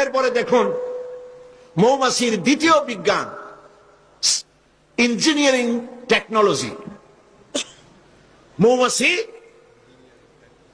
এরপরে দেখুন, মৌমাছির দ্বিতীয় বিজ্ঞান ইঞ্জিনিয়ারিং টেকনোলজি মৌমাছি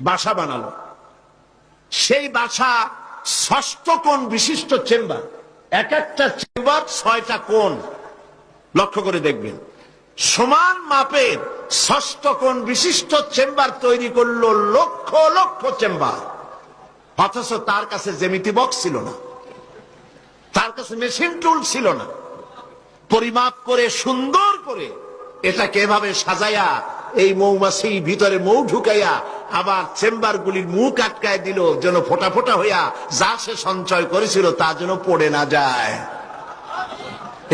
বাসা বানালো। সেই বাসা ষষ্ঠ কোণ বিশিষ্ট চেম্বার। এক একটা চেম্বার ছয়টা কোণ। লক্ষ্য করে দেখবেন, সমান মাপের ষষ্ঠ কোণ বিশিষ্ট চেম্বার তৈরি করল লক্ষ লক্ষ চেম্বার। অথচ তার কাছে জেমিতি বক্স ছিল না। তার কাছে মেশিন টুল ছিল না। পরিমাপ করে, সুন্দর করে এটাকে এভাবে সাজাইয়া এই মৌমাছি ভিতরে মৌ ঢুকাইয়া আবার চেম্বার গুলির মুখ আটকায় দিল, যেন ফোটা ফোটা হইয়া যা সে সঞ্চয় করেছিল তা যেন পড়ে না যায়।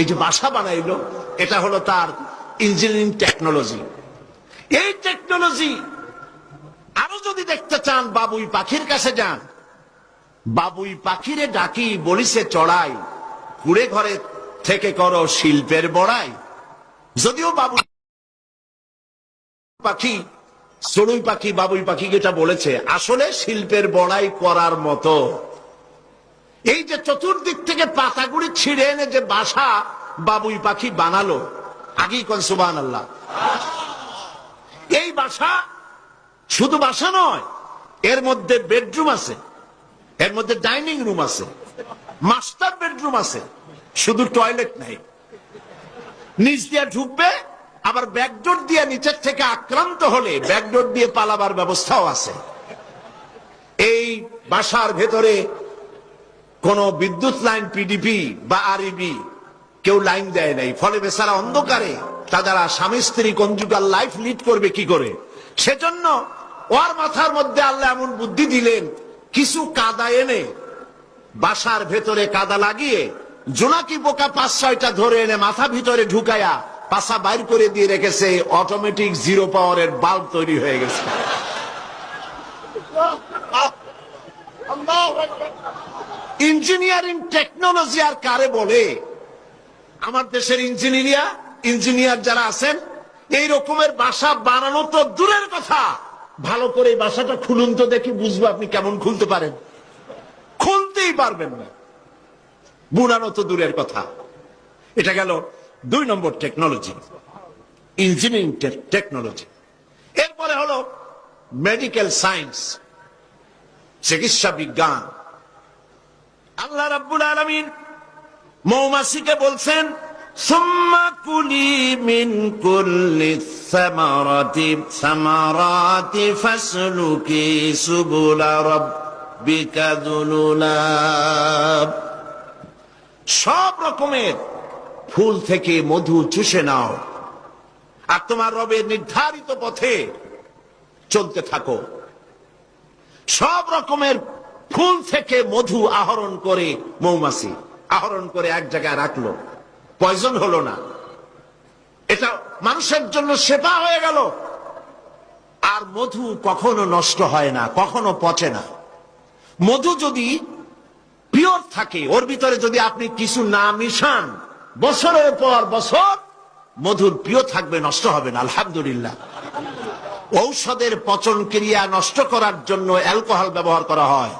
এই যে বাসা বানাইল, এটা হলো তার ইঞ্জিনিয়ারিং টেকনোলজি এই টেকনোলজি আরও যদি দেখতে চান, বাবুই পাখির কাছে যান বাবুই পাখিরে ডাকি, বলিছে, চড়াই। কুড়ে ঘরে থেকে করো শিল্পের বড়াই। যদিও বাবু পাখি চড়ুই পাখি, বাবুই পাখি যেটা বলেছে, আসলে শিল্পের বড়াই করার মতো। এই যে চতুর্দিক থেকে পাতাগুড়ি ছিঁড়ে এনে যে বাসা বাবুই পাখি বানালো, আগেই কন সুবান আল্লাহ এই বাসা শুধু বাসা নয়, এর মধ্যে বেডরুম আছে। এর মধ্যে ডাইনিং রুম আছে, মাস্টার বেডরুম আছে, শুধু টয়লেট নাই। নিচ দিয়ে ঢুকবে, আবার ব্যাকডোর দিয়ে নিচের থেকে আক্রান্ত হলে ব্যাকডোর দিয়ে পালাবার ব্যবস্থাও আছে। এই বাসার ভেতরে কোন বিদ্যুৎ লাইন পিডিপি বা আরইবি কেউ লাইন দেয় নাই, ফলে বেচারা অন্ধকারে তারা স্বামী স্ত্রী কঞ্জুগাল লাইফ লিড করবে কি করে? সেজন্য ওর মাথার মধ্যে আল্লাহ এমন বুদ্ধি দিলেন কিছু কাদা এনে, বাসার ভেতরে কাদা লাগিয়ে, জোনাকি বোকা পাঁচ ছয়টা ধরে এনে মাথা ভিতরে ঢুকায়া পাশা বাইর করে দিয়ে রেখেছে অটোমেটিক জিরো পাওয়ারের বাল্ব তৈরি হয়ে গেছে। ইঞ্জিনিয়ারিং টেকনোলজি আর কারে বলে? আমার দেশের ইঞ্জিনিয়ার ইঞ্জিনিয়ার যারা আছেন, এই রকমের বাসা বানানো তো দূরের কথা। ভালো করে বাসাটা খুলুন তো দেখি বুঝব আপনি কেমন খুলতে পারেন। খুলতেই পারবেন না। বুনানো তো দূরের কথা। এটা গেল দুই নম্বর টেকনোলজি ইঞ্জিনিয়ারিং টেকনোলজি এরপরে হলো মেডিকেল সায়েন্স চিকিৎসা বিজ্ঞান। আল্লাহ রাব্বুল আলামিন মৌমাসিকে বলছেন সুম্মা কুলি মিন কুল্লি সামারাতি সামারাতি ফাসলুকি সুবুলা রাব্বিকা যুলুলা সব রকমের ফুল থেকে মধু চুষে নাও আর তোমার রবের নির্ধারিত পথে চলতে থাকো। সব রকমের ফুল থেকে মধু আহরণ করে মৌমাছি, আহরণ করে এক জায়গায় রাখল। পয়জন হলো না। এটা মানুষের জন্য সেবা হয়ে গেল। আর মধু কখনো নষ্ট হয় না, কখনো পচে না। মধু যদি পিওর থাকে, ওর ভিতরে যদি আপনি কিছু না মিশান, বছরের পর বছর মধুর প্রিয় থাকবে, নষ্ট হবে না, আলহামদুলিল্লাহ। ঔষধের পচন ক্রিয়া নষ্ট করার জন্য অ্যালকোহল ব্যবহার করা হয়।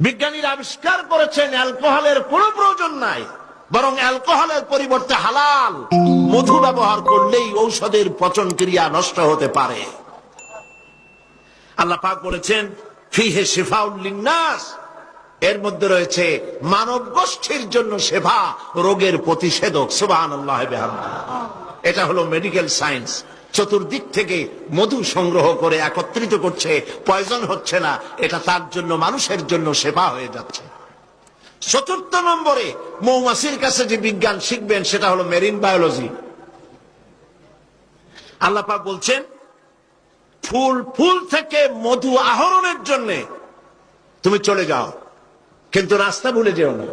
বিজ্ঞানীরা আবিষ্কার করেছেন, অ্যালকোহলের কোনো প্রয়োজন নাই। বরং অ্যালকোহলের পরিবর্তে হালাল। মধু ব্যবহার করলেই ঔষধের পচন ক্রিয়া নষ্ট হতে পারে। আল্লাহ পাক বলেছেন, ফিহে শিফাউল্লিনাস এর মধ্যে রয়েছে মানব গোষ্ঠীর জন্য সেবা, রোগের প্রতিষেধক। সুবাহ এটা হলো মেডিকেল সায়েন্স চতুর্দিক থেকে মধু সংগ্রহ করে একত্রিত করছে। পয়জন হচ্ছে না, এটা তার জন্য, মানুষের জন্য সেবা হয়ে যাচ্ছে। চতুর্থ নম্বরে মৌমাছির কাছে যে বিজ্ঞান শিখবেন, সেটা হলো মেরিন বায়োলজি আল্লাপা বলছেন, ফুল ফুল থেকে মধু আহরণের জন্য তুমি চলে যাও। কিন্তু রাস্তা ভুলে যেও না।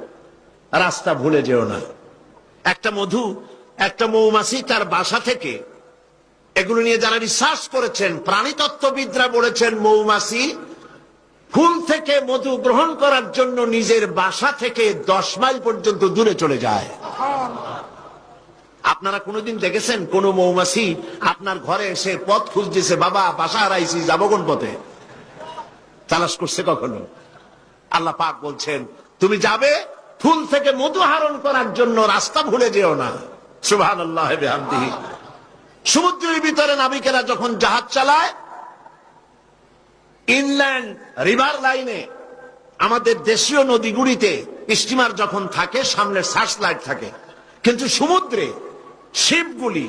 রাস্তা ভুলে যেও না। একটা মধু, একটা মৌমাছি তার বাসা থেকে এগুলো নিয়ে যারা রিসার্চ করেছেন, প্রাণীতত্ত্ববিদরা বলেছেন, মৌমাছি ফুল থেকে মধু গ্রহণ করার জন্য নিজের বাসা থেকে দশ মাইল পর্যন্ত দূরে চলে যায়। আপনারা কোনোদিন দেখেছেন কোন মৌমাছি আপনার ঘরে এসে পথ খুঁজতেছে, বাবা, বাসা হারাইছি, যাব কোন পথে? তালাশ করছে কখনো? আল্লাহ পাক বলছেন, তুমি যাবে, ফুল থেকে মধু আহরণ করার জন্য রাস্তা ভুলে যেও না। সুবহান আল্লাহ সমুদ্রের ভিতরে নাবিকেরা যখন জাহাজ চালায় ইনল্যান্ড রিভার লাইনে, আমাদের দেশীয় নদীগুলিতে স্টিমার যখন থাকে, সামনে সার্চ লাইট থাকে। কিন্তু সমুদ্রে শিপগুলি,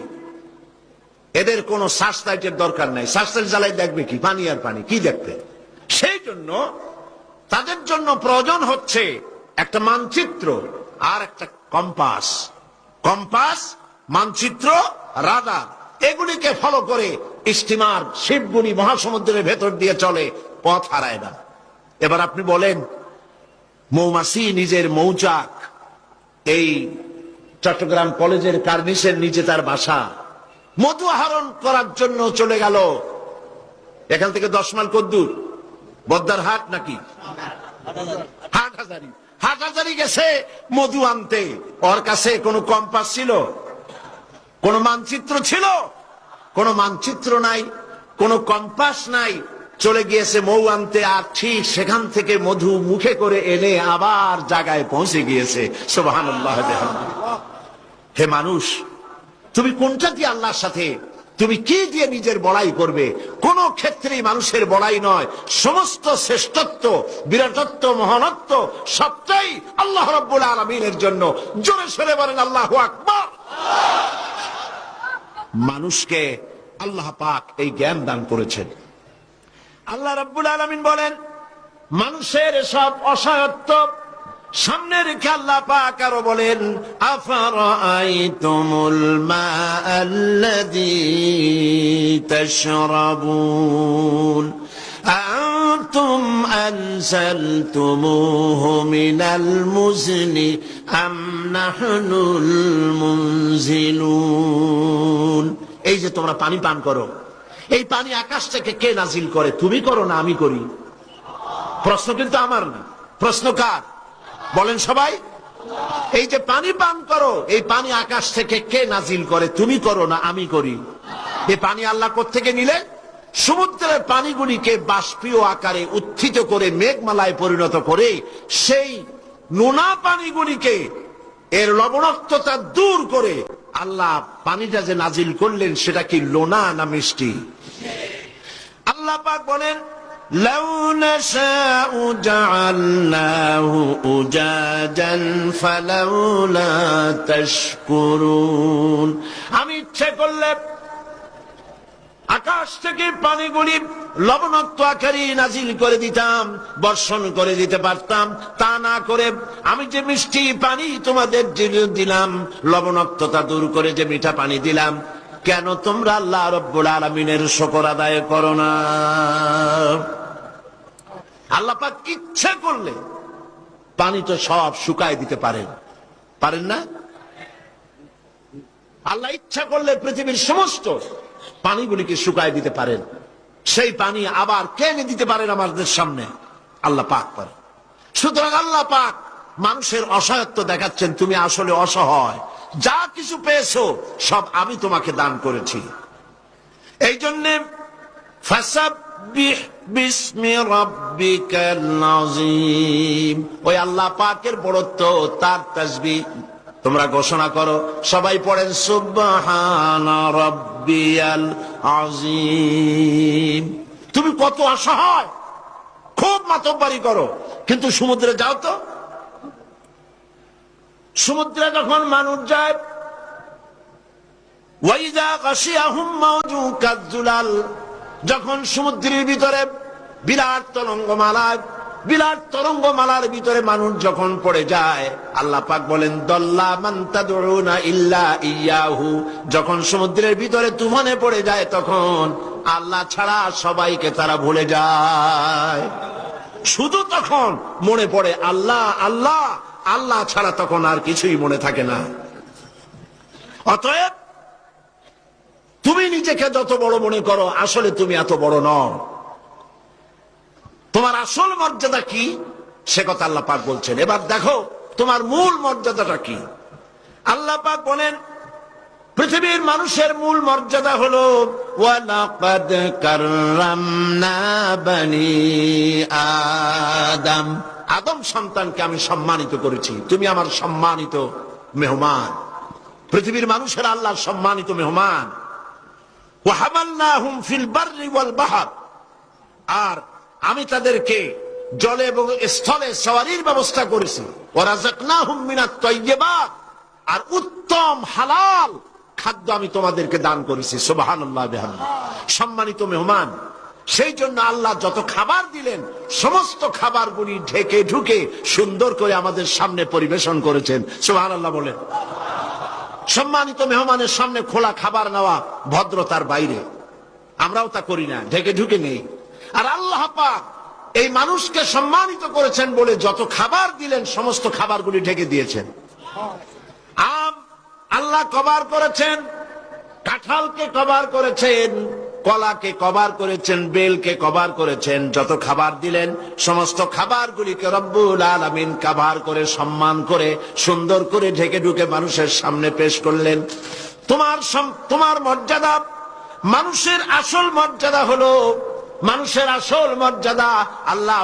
এদের কোন সার্চ লাইটের দরকার নাই। সার্চ লাইট জ্বালাই দেখবে কি? পানি আর পানি, কি দেখবে? সেই জন্য তাদের জন্য প্রয়োজন হচ্ছে একটা মানচিত্র আর একটা কম্পাস। কম্পাস, মানচিত্র, রাডার, এগুলিকে ফলো করে স্টিমার শিবগুলি মহাসমুদ্রের ভেতর দিয়ে চলে, পথ হারায় না। এবার আপনি বলেন, মৌমাছি নিজের মৌচাক, এই চট্টগ্রাম কলেজের কার্নিসের নিচে তার বাসা, মধু আহরণ করার জন্য চলে গেল। এখান থেকে দশ মাইল কদ্দুর, বদ্দার হাট নাকি? হাট হাজারি। হাট হাজারি গেছে মধু আনতে। ওর কাছে কোনো কম্পাস ছিল? কোন মানচিত্র ছিল? কোন মানচিত্র নাই, কোন কম্পাস নাই। চলে গিয়েছে মৌ আনতে আর ঠিক সেখান থেকে মধু মুখে করে এনে আবার জায়গায় পৌঁছে গিয়েছে। হে মানুষ, তুমি কোনটা দিয়ে আল্লাহর সাথে? তুমি কি দিয়ে নিজের বড়াই করবে? কোন ক্ষেত্রেই মানুষের বড়াই নয়। সমস্ত শ্রেষ্ঠত্ব, বিরাটত্ব, মহানত্ব সবটাই আল্লাহ রব্বুল আলমিনের জন্য। জোরে সরে বলেন, আল্লাহ আকবর। মানুষকে আল্লাহ পাক এই জ্ঞান দান করেছেন আল্লাহ রব্বুল আলমিন বলেন মানুষের সব অসহায়ত্ব সামনে রেখে আল্লাহ পাক আরো বলেন আফারাআইতুমুল মাআল্লাযী তাশরাবুন أأنتم أنزلتموه من المزن أم নাহনুল এই যে তোমরা পানি পান করো, এই পানি আকাশ থেকে কে নাজিল করে? তুমি করো না আমি করি। প্রশ্ন কিন্তু আমার না। প্রশ্ন কার? বলেন সবাই। এই যে পানি পান করো, এই পানি আকাশ থেকে কে নাজিল করে? তুমি করো না আমি করি। এই পানি আল্লাহ থেকে নিলে? সমুদ্রের পানিগুলিকে বাষ্পীয় আকারে উত্থিত করে মেঘমালায় পরিণত করে সেই নোনা পানিগুলিকে এর লবণাক্ততা দূর করে আল্লাহ পানিটা যে নাজিল করলেন সেটা কি লোনা না মিষ্টি আল্লাহ পাক বলেন لو نشاء جعلناه أجاجا فلولا تشكرون আমি ইচ্ছে করলে আকাশ থেকে পানিগুলি লবণাক্ত আকারে নাজিল করে দিতাম, বর্ষণ করে দিতে পারতাম। তা না করে আমি যে মিষ্টি পানি তোমাদের দিলাম, লবণাক্ততা দূর করে যে মিঠা পানি দিলাম, কেন তোমরা আল্লাহ রব্বুল আলমিনের শকর আদায় করো না? আল্লাহ পাক ইচ্ছে করলে পানি তো সব শুকায় দিতে পারেন। পারেন না? আল্লাহ ইচ্ছা করলে পৃথিবীর সমস্ত পানিগুলিকে শুকায় দিতে পারেন। সেই পানি আবার কেনে দিতে পারেন আমাদের সামনে। আল্লাহ পাক পারে। সুতরাং আল্লাহ পাক মানুষের অসহায়ত্ব দেখাচ্ছেন, তুমি আসলে অসহায়। যা কিছু পেয়েছ, সব আমি তোমাকে দান করেছি। এই জন্যে ওই আল্লাহ পাকের বড়ত্ব, তার তাসবিহ তোমরা ঘোষণা করো, সবাই পড়েন, সুবহানা তুমি কত অসহায়, খুব মাতব্বারি করো, কিন্তু সমুদ্রে যাও তো। সমুদ্রে যখন মানুষ যায় যখন সমুদ্রের ভিতরে বিরাট তরঙ্গমালা বিরাট তরঙ্গমালার ভিতরে মানুষ যখন পড়ে যায়, আল্লাহ পাক বলেন, দল্লা মান তাদউনা ইল্লা ইয়াহু। যখন সমুদ্রের ভিতরে তুফানে পড়ে যায়, তখন আল্লাহ ছাড়া সবাইকে তারা ভুলে যায়। শুধু তখন মনে পড়ে, আল্লাহ আল্লাহ আল্লাহ ছাড়া তখন আর কিছুই মনে থাকে না। অতএব, তুমি নিজেকে যত বড় মনে করো, আসলে তুমি এত বড় নও। তোমার আসল মর্যাদা কি? সে কথা আল্লাহ পাক বলছেন। এবার দেখো, তোমার মূল মর্যাদাটা কি? আল্লাহ পাক বলেন, পৃথিবীর মানুষের মূল মর্যাদা হলো, ওয়ালাকাদ কাররামনা বানি আদম। আদম সন্তানকে আমি সম্মানিত করেছি। তুমি আমার সম্মানিত মেহমান। পৃথিবীর মানুষের আল্লাহর সম্মানিত মেহমান। ওয়াহামালনাহুম ফিল বাররি ওয়াল বাহর। আর আমি তাদেরকে জলে এবং স্থলে সওয়ারির ব্যবস্থা করেছি। আর উত্তম হালাল খাদ্য আমি তোমাদেরকে দান করেছি। সুবহানাল্লাহ সম্মানিত মেহমান, সেই জন্য আল্লাহ যত খাবার দিলেন, সমস্ত খাবারগুলি ঢেকে ঢুকে সুন্দর করে আমাদের সামনে পরিবেশন করেছেন। সুবহানাল্লাহ বলেন। সম্মানিত মেহমানের সামনে খোলা খাবার নেওয়া ভদ্রতার বাইরে। আমরাও তা করি না, ঢেকে ঢুকে নেই। আর আল্লাহ পাক এই মানুষকে সম্মানিত করেছেন বলে যত খাবার দিলেন, সমস্ত খাবারগুলি ঢেকে দিয়েছেন। আম আল্লাহ কভার করেছেন, কাঁঠালকে কভার করেছেন, কলাকে কভার করেছেন, বেলকে কভার করেছেন, যত খাবার দিলেন, সমস্ত খাবারগুলিকে রব্বুল আলামিন কাভার করে, সম্মান করে, সুন্দর করে ঢেকে ঢুকে মানুষের সামনে পেশ করলেন। তোমার তোমার মর্যাদা, মানুষের আসল মর্যাদা হলো মানুষের আসল মর্যাদা আল্লাহ